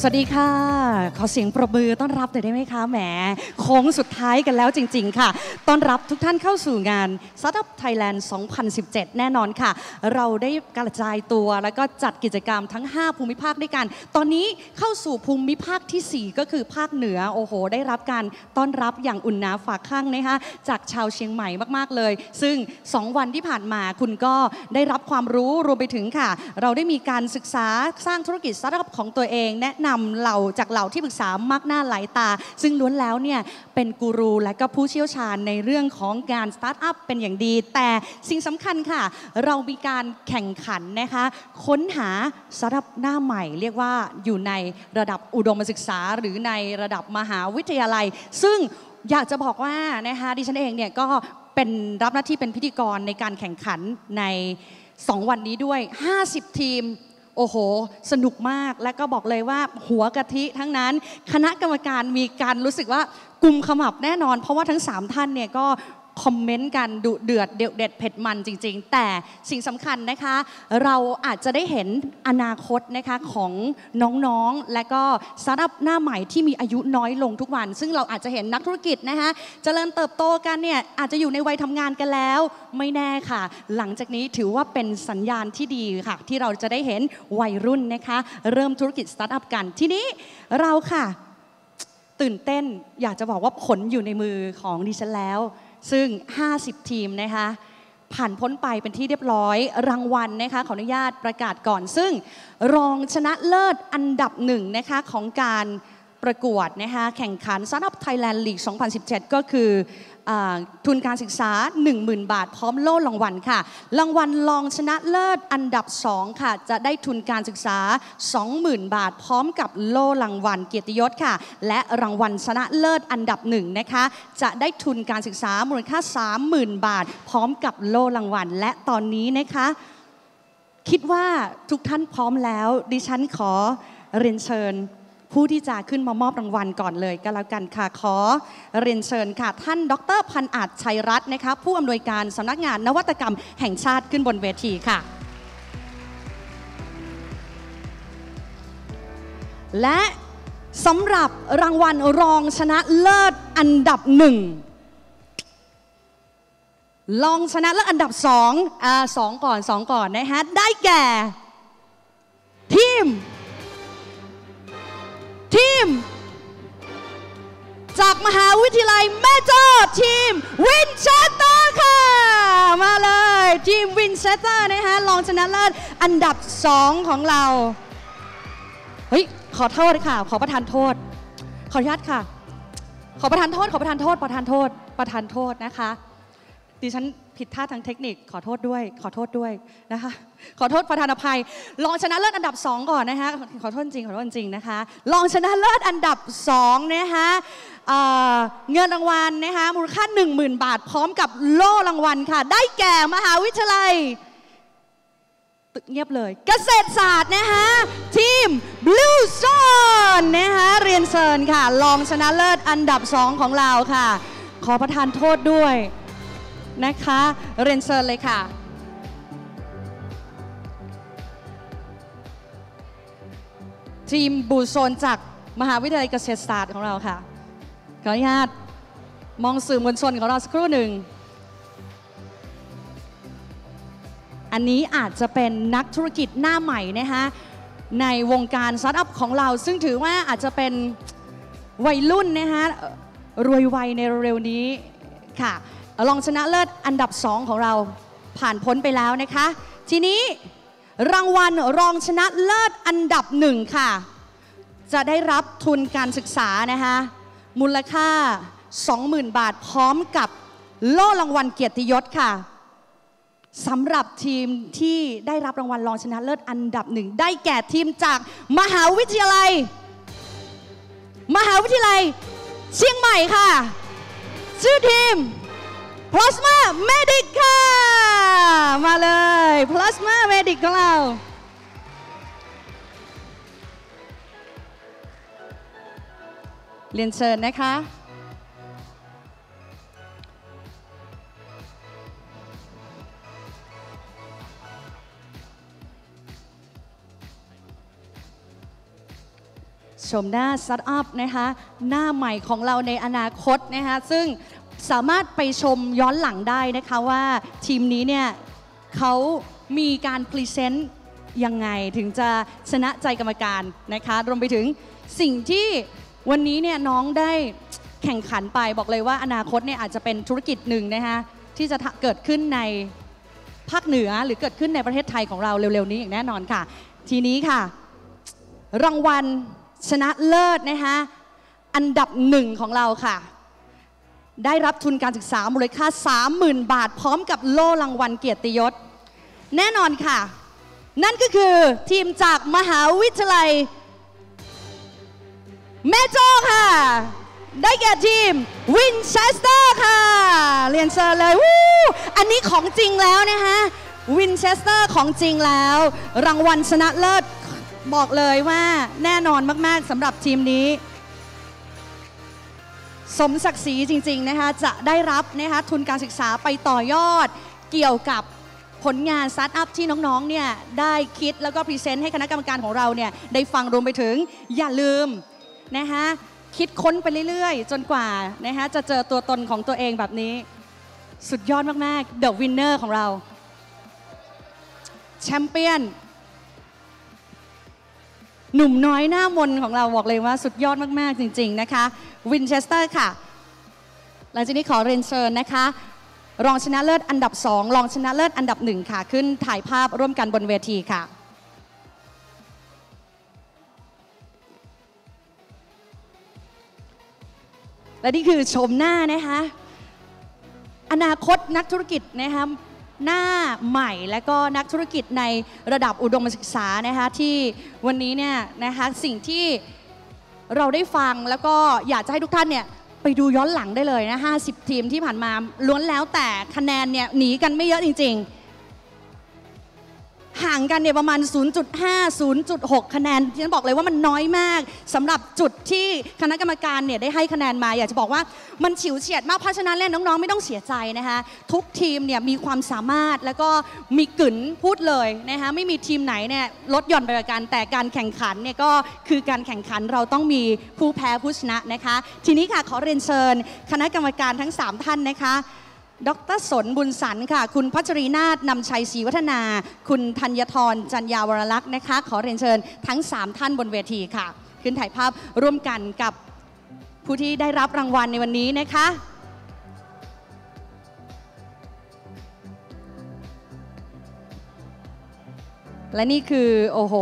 สวัสดีค่ะ ขอเสียงปรบมือต้อนรับหน่อยได้ไหมคะแหมโค้งสุดท้ายกันแล้วจริง ๆ ค่ะ ต้อนรับทุกท่านเข้าสู่งาน Startup Thailand 2017 แน่นอนค่ะ เราได้กระจายตัวแล้วก็จัดกิจกรรมทั้ง 5 ภูมิภาคด้วยกัน ตอนนี้เข้าสู่ภูมิภาคทีสี่4 ก็คือภาคเหนือ โอ้โห ได้รับการต้อนรับอย่างอุ่นหนาฝากข้างนะคะจากชาวเชียงใหม่มากๆเลย ซึ่ง 2 วันที่ผ่านมาคุณก็ได้รับความรู้รวมไปถึงค่ะ เราได้มีการศึกษาสร้างธุรกิจสตาร์ทอัพของตัวเองแนะนำเหล่าจากเหล่าที่ปรึกษามากหน้าหลายตา ซึ่งล้วนแล้วเนี่ยเป็นกูรูและก็ผู้เชี่ยวชาญในเรื่องของการสตาร์ทอัพเป็นอย่างดี แต่สิ่งสำคัญค่ะ เรามีการแข่งขันนะคะค้นหาสตาร์ทอัพหน้าใหม่ เรียกว่าอยู่ในระดับอุดมศึกษา หรือในระดับมหาวิทยาลัย ซึ่งอยากจะบอกว่านะคะดิฉันเองเนี่ยก็เป็นรับหน้าที่เป็นพิธีกรในการแข่งขันใน 2 วันนี้ด้วย 50 ทีม โอ้โห สนุกมากและก็บอกเลยว่าหัวกะทิทั้งนั้น คณะกรรมการมีการรู้สึกว่ากุมขมับแน่นอน เพราะว่าทั้ง 3 ท่านเนี่ยก็ คอมเมนต์กันดุเดือดเด็ดเด็ดเผ็ดมันจริง ๆ แต่สิ่งสำคัญนะคะ เราอาจจะได้เห็นอนาคตนะคะของน้องๆ และก็สตาร์ทอัพหน้าใหม่ที่มีอายุน้อยลงทุกวัน ซึ่งเราอาจจะเห็นนักธุรกิจนะคะเจริญเติบโตกันเนี่ยอาจจะอยู่ในวัยทำงานกันแล้ว ไม่แน่ค่ะ หลังจากนี้ถือว่าเป็นสัญญาณที่ดีค่ะ ที่เราจะได้เห็นวัยรุ่นนะคะ เริ่มธุรกิจสตาร์ทอัพกันทีนี้เราค่ะ ตื่นเต้นอยากจะบอกว่าผลอยู่ในมือของดิฉันแล้ว ซึ่ง 50 ทีมนะคะผ่านพ้นไปเป็นที่เรียบร้อยรางวัลนะคะขออนุญาตประกาศก่อน ซึ่งรองชนะเลิศอันดับหนึ่งนะคะของการ ประกวดนะคะแข่งขัน Startup Thailand League 2017 ก็คือทุนการศึกษา 10,000 บาท พร้อมโล่รางวัลค่ะ รางวัลรองชนะเลิศอันดับ 2 ค่ะ จะได้ทุนการศึกษา 20,000 บาท พร้อมกับโล่รางวัลเกียรติยศค่ะ และรางวัลชนะเลิศอันดับหนึ่งนะคะ จะได้ทุนการศึกษามูลค่า 30,000 บาท พร้อมกับโล่รางวัล และตอนนี้นะคะ คิดว่าทุกท่านพร้อมแล้ว ดิฉันขอเรียนเชิญ ผู้ที่จะขึ้นมามอบรางวัลก่อนเลยก็แล้วกันค่ะขอเรียนเชิญค่ะ ท่านดรพันอาจชัยรัตน์นะคะผู้อำนวยการสำนักงานนวัตกรรมแห่งชาติขึ้นบนเวทีค่ะ และสำหรับรางวัลรองชนะเลิศอันดับหนึ่งรองชนะเลิศอันดับสองอ่าสองก่อนสองก่อนนะฮะได้แก่ทีม ม จากมหาวิทยาลัยแม่โจ้ทีมวินเชสเตอร์ค่ะ มาเลยทีมวินเชสเตอร์นะคะรองชนะเลิศอันดับสองของเรา เฮ้ย ขอโทษค่ะ ขอประทานโทษ ขออนุญาตค่ะ ขอประทานโทษ ขอประทานโทษ ประทานโทษ ประทานโทษนะคะ ดิฉันผิดท่าทางเทคนิคขอโทษด้วย ขอโทษด้วยนะคะขอโทษประธานอภัยรองชนะเลิศอันดับ 2 ก่อนนะคะขอโทษจริงขอโทษจริงนะคะรองชนะเลิศอันดับ2นะคะเเงินรางวัลนะคะมูลค่า 10,000 บาท พร้อมกับโล่รางวัลค่ะ ได้แก่มหาวิทยาลัยเงียบเลย เกษตรศาสตร์นะคะทีม Blue Zone นะคะเรียนเชิญค่ะรองชนะเลิศอันดับ 2 ของเราค่ะ ขอประทานโทษด้วย นะคะ เรียนเชิญเลยค่ะ ทีมบูโซนจากมหาวิทยาลัยเกษตรศาสตร์ของเราค่ะ ขออนุญาตมองสื่อมวลชนของเราสักครู่หนึ่ง อันนี้อาจจะเป็นนักธุรกิจหน้าใหม่นะคะในวงการสตาร์ทอัพของเรา ซึ่งถือว่าอาจจะเป็นวัยรุ่นนะคะรวยไวในเร็วนี้ค่ะ รองชนะเลิศอันดับ 2 ของเราผ่านพ้นไปแล้วนะคะ ทีนี้รางวัลรองชนะเลิศอันดับหนึ่งค่ะ จะได้รับทุนการศึกษานะคะมูลค่า 20,000 บาทพร้อมกับโล่รางวัลเกียรติยศค่ะสำหรับทีมที่ได้รับรางวัลรองชนะเลิศอันดับหนึ่งได้แก่ทีมจากมหาวิทยาลัย มหาวิทยาลัย เชียงใหม่ค่ะ ชื่อทีม Plasma Medic ค่ะ มาเลย Plasma Medic ของเราเรียนเชิญนะคะ ชมหน้าสตาร์ทอัพนะคะ หน้าใหม่ของเราในอนาคตนะคะ ซึ่ง สามารถไปชมย้อนหลังได้นะคะว่าทีมนี้เนี่ยเขามีการพรีเซนต์ยังไงถึงจะชนะใจกรรมการนะคะรวมไปถึงสิ่งที่วันนี้เนี่ยน้องได้แข่งขันไปบอกเลยว่าอนาคตเนี่ยอาจจะเป็นธุรกิจหนึ่งนะคะที่จะเกิดขึ้นในภาคเหนือหรือเกิดขึ้นในประเทศไทยของเราเร็วๆนี้อย่างแน่นอนค่ะ ทีนี้ค่ะ รางวัลชนะเลิศนะคะอันดับหนึ่งของเราค่ะ ได้รับทุนการศึกษามูลค่า 30,000 บาท พร้อมกับโล่รางวัลเกียรติยศ แน่นอนค่ะ นั่นก็คือทีมจากมหาวิทยาลัย แม่โจ้ค่ะ ได้แก่ทีมวินเชสเตอร์ค่ะ เรียนเชิญเลยวู้อันนี้ของจริงแล้วนะคะวินเชสเตอร์ของจริงแล้ว รางวัลชนะเลิศบอกเลยว่าแน่นอนมาก ๆสำหรับทีมนี้ สมศักดิ์ศรีจริงๆนะคะจะได้รับนะคะทุนการศึกษาไปต่อยอดเกี่ยวกับผลงานสตาร์ทอัพที่น้องๆเนี่ยได้คิดแล้วก็พรีเซนต์ให้คณะกรรมการของเราเนี่ยได้ฟังรวมไปถึงอย่าลืมนะคะคิดค้นไปเรื่อยๆ จนกว่านะคะจะเจอตัวตนของตัวเองแบบนี้ สุดยอดมากๆ The Winner ของเราแชมเปี้ยนหนุ่มน้อยหน้ามนของเราบอกเลยว่าสุดยอดมากๆจริง ๆ นะคะ วินเชสเตอร์ค่ะ หลังจากนี้ขอเรียนเชิญนะคะ รองชนะเลิศอันดับ 2 รองชนะเลิศอันดับ 1 ค่ะ ขึ้นถ่ายภาพร่วมกันบนเวทีค่ะและนี่คือชมหน้านะคะอนาคตนักธุรกิจนะคะหน้าใหม่และก็นักธุรกิจในระดับอุดมศึกษานะคะที่วันนี้เนี่ยนะคะสิ่งที่ เราได้ฟังแล้วก็อยากจะให้ทุกท่านเนี่ยไปดูย้อนหลังได้เลยนะ 50 ทีมที่ผ่านมาล้วนแล้วแต่คะแนนเนี่ยหนีกันไม่เยอะจริง ๆ ห่างกันเนี่ยประมาณ 0.5 0.6 คะแนนที่ฉันบอกเลยว่ามันน้อยมากสำหรับจุดที่คณะกรรมการเนี่ยได้ให้คะแนนมาอยากจะบอกว่ามันฉิวเฉียดมากเพราะฉะนั้นเล่นน้องๆ ไม่ต้องเสียใจนะคะทุกทีมเนี่ยมีความสามารถแล้วก็มีกึ๋นพูดเลยนะคะไม่มีทีมไหนเนี่ยลดหย่อนไปกว่ากันแต่การแข่งขันเนี่ยก็คือการแข่งขันเราต้องมีผู้แพ้ผู้ชนะนะคะ ทีนี้ค่ะขอเรียนเชิญ คณะกรรมการทั้ง 3 ท่านนะคะ ดรสนบุญสันค่ะ คุณพัชรีนาถนำชัยศรีวัฒนา คุณธัญทรจันยาวรลักษณ์นะคะ ขอเรียนเชิญทั้ง 3 ท่านบนเวทีค่ะ ขึ้นถ่ายภาพร่วมกันกับผู้ที่ได้รับรางวัลในวันนี้นะคะและนี่คือโอ้โห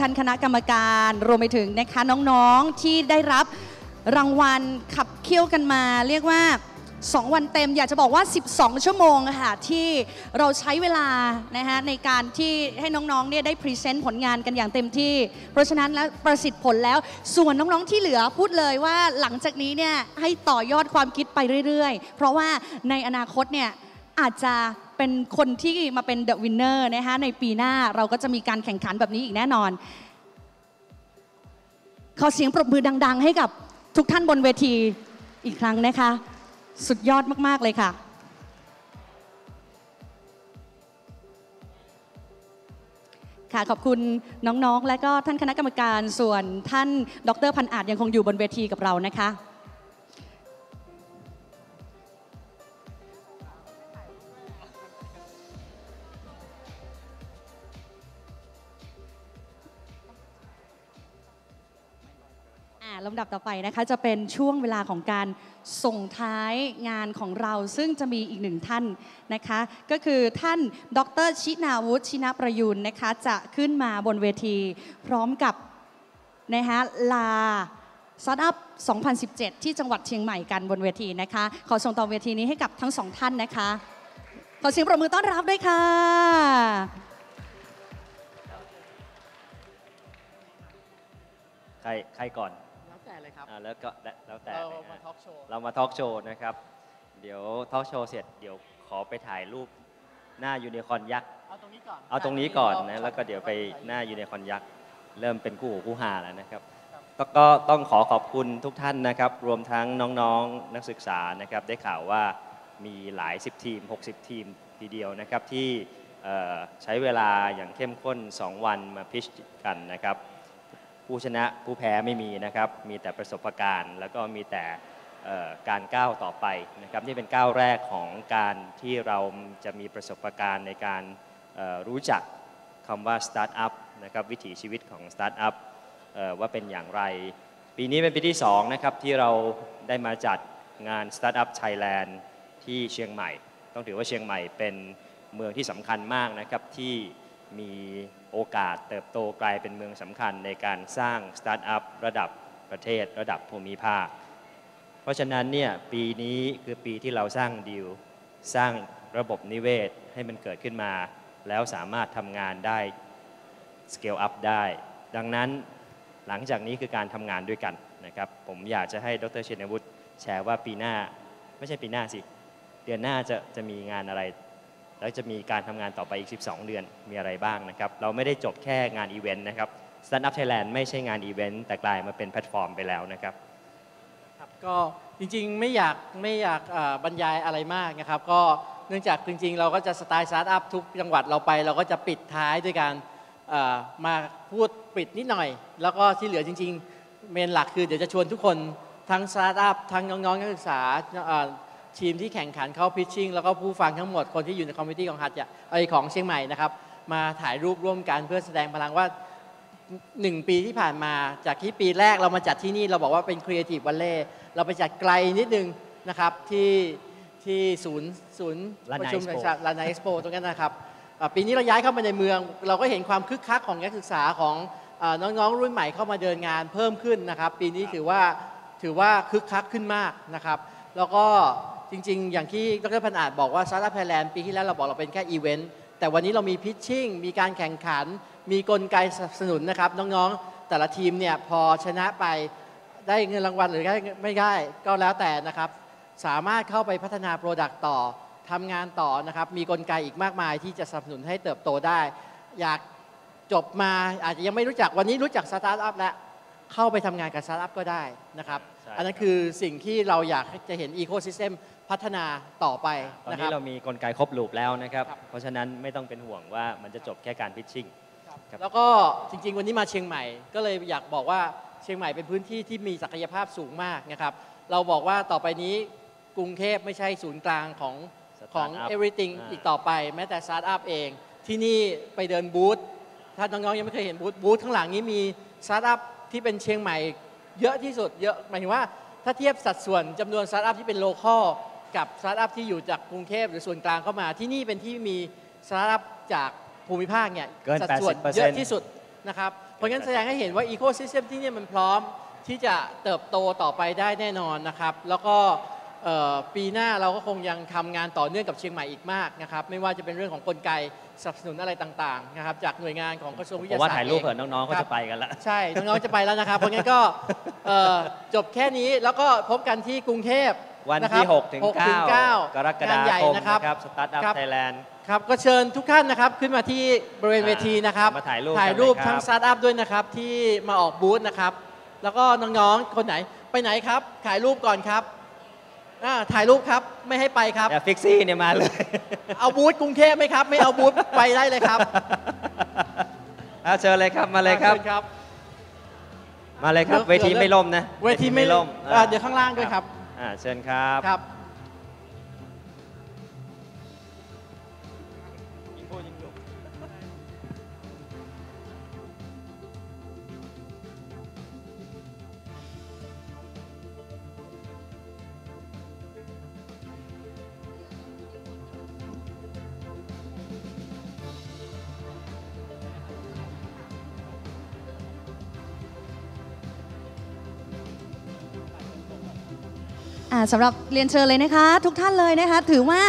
ท่านคณะกรรมการรวมไปถึงนะคะน้องๆที่ได้รับรางวัลขับเคี่ยวกันมา เรียกว่า 2 วันเต็มอยากจะบอกว่า 12 ชั่วโมงค่ะที่เราใช้เวลานะคะในการที่ให้น้องๆเนี่ยได้พรีเซนต์ผลงานกันอย่างเต็มที่ เพราะฉะนั้นแล้วประสิทธิ์ผลแล้วส่วนน้องๆที่เหลือพูดเลยว่าหลังจากนี้เนี่ยให้ต่อยอดความคิดไปเรื่อยๆ เพราะว่าในอนาคตเนี่ยอาจจะเป็นคนที่มาเป็นเดอะวินเนอร์นะคะในปีหน้าเราก็จะมีการแข่งขันแบบนี้อีกแน่นอน ขอเสียงปรบมือดัง ๆ ให้กับทุกท่านบนเวทีอีกครั้งนะคะ สุดยอดมาก ๆ เลยค่ะ ค่ะ ขอบคุณน้อง ๆ และก็ท่านคณะกรรมการส่วนท่านดรพันอาจยังคงอยู่บนเวทีกับเรานะคะ ลำดับต่อไปนะคะจะเป็นช่วงเวลาของการส่งท้ายงานของเรา ซึ่งจะมีอีกหนึ่งท่านนะคะ ก็คือท่านดรชินาวุฒิชินประยุนนะคะ จะขึ้นมาบนเวที พร้อมกับนะคะลาสตาร์ทอัพ 2017 ที่จังหวัดเชียงใหม่กันบนเวทีนะคะ ขอส่งต่อเวทีนี้ให้กับทั้งสองท่านนะคะ ขอเสียงปรบมือต้อนรับด้วยค่ะ ใคร ใครก่อน เลยครับ อ่าแล้วก็และแล้วแต่เรานะมาฮะทอล์กโชว์เรามาทอล์กโชว์นะครับ เดี๋ยวทอล์กโชว์เสร็จเดี๋ยวขอไปถ่ายรูปหน้ายูนิคอร์นยักษ์ เอาตรงนี้ก่อน เอาตรงนี้ก่อนนะถ่ายแล้วก็เดี๋ยวไปถ่าหน้ายูนิคอร์นยักษ์เริ่มเป็นคู่หูคู่หาแล้วนะครับครับก็ก็ต้องขอขอบคุณทุกท่านนะครับ รวมทั้งน้องๆ นักศึกษานะครับ ได้ข่าวว่ามีหลาย 10 ทีม 60 ทีมทีเดียวนะครับที่เอ่อใช้เวลาอย่างเข้มข้น 2 วันมาพิชกันนะครับพ ผู้ชนะผู้แพ้ไม่มีนะครับ มีแต่ประสบการณ์ แล้วก็มีแต่การก้าวต่อไปนะครับนี่เป็นก้าวแรกของการที่เราจะมีประสบการณ์ในการรู้จักคำว่าสตาร์ทอัพนะครับวิถีชีวิตของสตาร์ทอัพว่าเป็นอย่างไร ปีนี้เป็นปีที่2นะครับที่เราได้มาจัดงาน Startup Thailand ที่เชียงใหม่ ต้องถือว่าเชียงใหม่เป็นเมืองที่สำคัญมากนะครับที่มี โอกาสเติบโตกลายเป็นเมืองสำคัญในการสร้างสตาร์ทอัพระดับประเทศระดับภูมิภาค เพราะฉะนั้นเนี่ยปีนี้คือปีที่เราสร้างดีลสร้างระบบนิเวศให้มันเกิดขึ้นมา แล้วสามารถทำงานได้ scale up ได้ ดังนั้นหลังจากนี้คือการทำงานด้วยกันนะครับ ผมอยากจะให้ดรเชนวุฒิแชร์ว่าปีหน้า ไม่ใช่ปีหน้าสิ เดือนหน้าจะจะมีงานอะไร แล้วจะมีการทำงานต่อไปอีก 12 เดือนมีอะไรบ้างนะครับ เราไม่ได้จบแค่งานอีเวนต์นะครับ Startup Thailand ไม่ใช่งานอีเวนต์แต่กลายมาเป็นแพลตฟอร์มไปแล้วนะครับครับก็จริงๆไม่อยากไม่อยากบรรยายอะไรมากนะครับ ก็เนื่องจากจริง ๆ เราก็จะสไตล์สตาร์ทอัพทุกจังหวัดเราไป เราก็จะปิดท้ายด้วยการมาพูดปิดนิดหน่อย แล้วก็ที่เหลือจริง ๆ เมนหลักคือเดี๋ยวจะชวนทุกคนทั้งสตาร์ทอัพทั้งน้องๆนักศึกษา ทีมที่แข่งขันเข้าพิชชิ่งแล้วก็ผู้ฟังทั้งหมดคนที่อยู่ในคอมมิตี้ของหัดใหญ่เอยของเชียงใหม่นะครับมาถ่ายรูปร่วมกันเพื่อแสดงพลังว่าหนึ่งปีที่ผ่านมาจากที่ปีแรกเรามาจัดที่นี่เราบอกว่าเป็นครีเอทีฟวันเล่เราไปจัดไกลนิดนึงนะครับที่ที่ศูนย์ศูนย์ Lana ประชุม Expo แห่งชาติลานาเอ็กซ์โปตรงนั้นนะครับอ่าปีนี้เราย้ายเข้ามาในเมือง เราก็เห็นความคึกคักของนักศึกษาของอาน้องๆรุ่นใหม่เข้ามาเดินงานเพิ่มขึ้นนะครับ ปีนี้ถือว่าถือว่าคึกคักขึ้นมากนะครับ แล้วก็ จริง ๆ อย่างที่ดรพันอาจบอกว่าซาร์ t ไทยแลนด์ปีที่แล้วเราบอกเราเป็นแค่อีเวนต์แต่วันนี้เรามีพิชชิ่งมีการแข่งขัน มีกลไกสนับสนุนนะครับ น้องๆ แต่ละทีมเนี่ยพอชนะไปได้เงินรางวัลหรือได้ไม่ได้ก็แล้วแต่นะครับ สามารถเข้าไปพัฒนาโปรดักต์ต่อทำงานต่อนะครับ มีกลไกอีกมากมายที่จะสนับสนุนให้เติบโตได้ อยากจบมาอาจจะยังไม่รู้จักวันนี้รู้จักสตาร์ทอัพแล้วเข้าไปทำงานกับสตาร์ทอัพก็ได้นะครับใช่อันนั้นคือสิ่งที่เราอยากจะเห็นอีโค y ิสเต็ม พัฒนาต่อไปตอนนะคนี้รับเรามีกลไกครบลูปแล้วนะครับครับ เพราะฉะนั้นไม่ต้องเป็นห่วงว่ามันจะจบแค่การพิชชิ่งครับแล้วก็จริง ๆ วันนี้มาเชียงใหม่ ก็เลยอยากบอกว่าเชียงใหม่เป็นพื้นที่ที่มีศักยภาพสูงมากนะครับ เราบอกว่าต่อไปนี้กรุงเทพไม่ใช่ศูนย์กลางของ Startup ของ everything อ่าอีกต่อไป แม้แต่สตาร์ทอัพเอง ที่นี่ไปเดินบูธถ้าน้องๆยังไม่เคยเห็นบูธบูธข้างหลังนี้มีสตาร์ทอัพที่เป็นเชียงใหม่ เยอะที่สุดเยอะหมายถึงว่าถ้าเทียบสัดส่วนจำนวนสตาร์ทอัพที่เป็นโลคอล กับสตาร์ทอัพที่อยู่จากกรุงเทพหรือส่วนกลางเข้ามา ที่นี่เป็นที่มีสตาร์ทอัพจากภูมิภาคเนี่ยเกินสัดส่วน80%เยอะที่สุดนะครับ เพราะงั้นแสดงให้เห็นว่าอีโค y ิสเต็มที่นี่มันพร้อมที่จะเติบโตต่อไปได้แน่นอนนะครับ แล้วก็เอ่อปีหน้าเราก็คงยังทำงานต่อเนื่องกับเชียงใหม่อีกมากนะครับ ไม่ว่าจะเป็นเรื่องของกลไกสนับสนุนอะไรต่างๆนะครับจากหน่วยงานของกระทรวงวิทผมยาศาสตร์ว่าถ่ายรูปเผื่อเงน้องๆเขาครัจะบไปกันละใช่น้องๆจะไปแล้วนะครับเพราะงั้นก็เอ่อจบแค่นี้แล้วก็พบกันที่กรุงเทพ วันนะคที่รับ6ถึง6ถึง9 9กรกฎางนใหญ่คมนะครับนะครับสตาร์ทอัพครับไทยแลนด์ครับก็เชิญทุกท่านนะครับขึ้นมาที่บริเวณอ่าเวทีนะครับมาถ่ายรูปถ่ายรูปกันเลยครับทั้งสตาร์ทอัพด้วยนะครับที่มาออกบูธนะครับ แล้วก็น้องๆคนไหนไปไหนครับถ่ายรูปก่อนครับอ่าถ่ายรูปครับไม่ให้ไปครับแต่ฟิกซี่เนี่ยมาเลย เอาบูธกรุงเทพไหมครับ ไม่เอาบูธไปได้เลยครับเอาเชิญเลยครับมาเลยครับชิญครับมาเลยครับเดี๋ยวเวทีเดี๋ยวไม่ล่มนะ เวทีไม่ล่มอ่าเดี๋ยวข้างล่างด้วยครับ อ่าเชิญครับ ครับ สำหรับเรียนเชิญเลยนะคะ ทุกท่านเลยนะคะ ถือว่า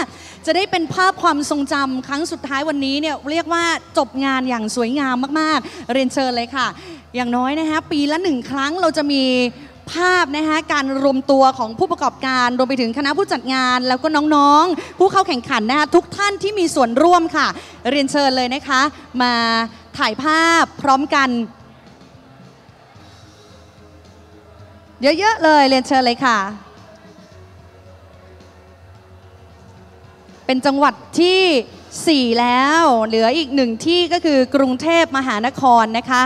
จะได้เป็นภาพความทรงจำครั้งสุดท้ายวันนี้เนี่ยเรียกว่าจบงานอย่างสวยงามมากๆ เรียนเชิญเลยค่ะ อย่างน้อยนะคะปีละหนึ่งครั้งเราจะมีภาพนะคะการรวมตัวของผู้ประกอบการรวมไปถึงคณะผู้จัดงาน แล้วก็น้องๆ ผู้เข้าแข่งขันนะคะทุกท่านที่มีส่วนร่วมค่ะ เรียนเชิญเลยนะคะ มาถ่ายภาพพร้อมกัน เยอะๆเลยเรียนเชิญเลยค่ะ เป็นจังหวัดที่ 4 แล้ว เหลืออีกหนึ่งที่ก็คือกรุงเทพมหานครนะคะ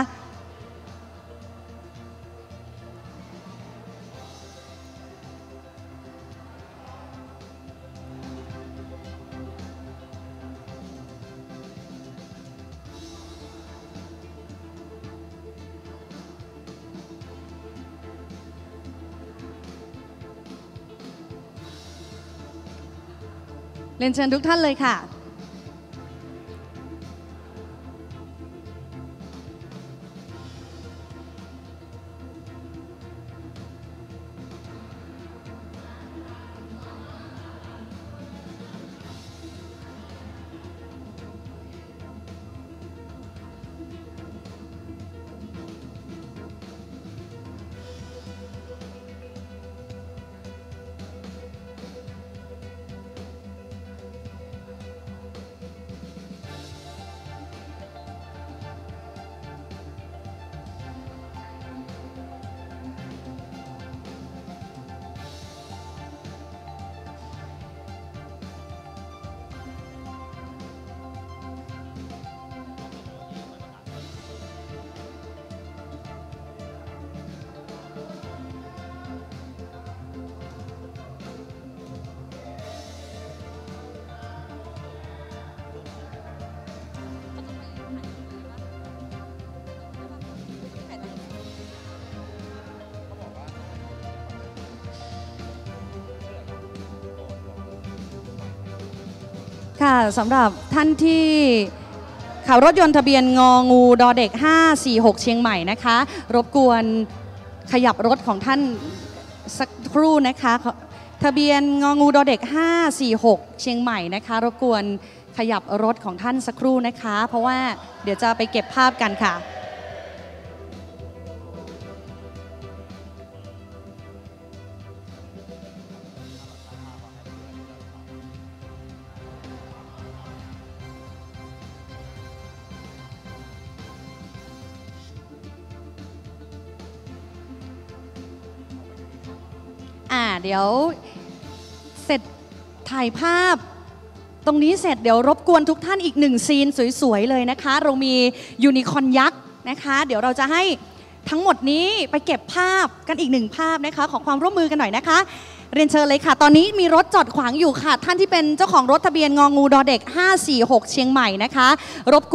เรียนเชิญทุกท่านเลยค่ะ ค่ะสำหรับท่านที่ขับรถยนต์ทะเบียนงองูดอเด็ก 546 เชียงใหม่นะคะ รบกวนขยับรถของท่านสักครู่นะคะ ทะเบียนงองูดอเด็ก 546 เชียงใหม่นะคะ รบกวนขยับรถของท่านสักครู่นะคะ เพราะว่าเดี๋ยวจะไปเก็บภาพกันค่ะ อ่าเดี๋ยวเสร็จถ่ายภาพ ตรงนี้เสร็จเดี๋ยวรบกวนทุกท่านอีกหนึ่งซีนสวยๆเลยนะคะ เรามียูนิคอร์นยักษ์นะคะ เดี๋ยวเราจะให้ทั้งหมดนี้ไปเก็บภาพกันอีกหนึ่งภาพนะคะ ขอความร่วมมือกันหน่อยนะคะ เรียนเชิญเลยค่ะ ตอนนี้มีรถจอดขวางอยู่ค่ะ ท่านที่เป็นเจ้าของรถทะเบียนงองูดอเด็ก 546 เชียงใหม่นะคะ รบกวน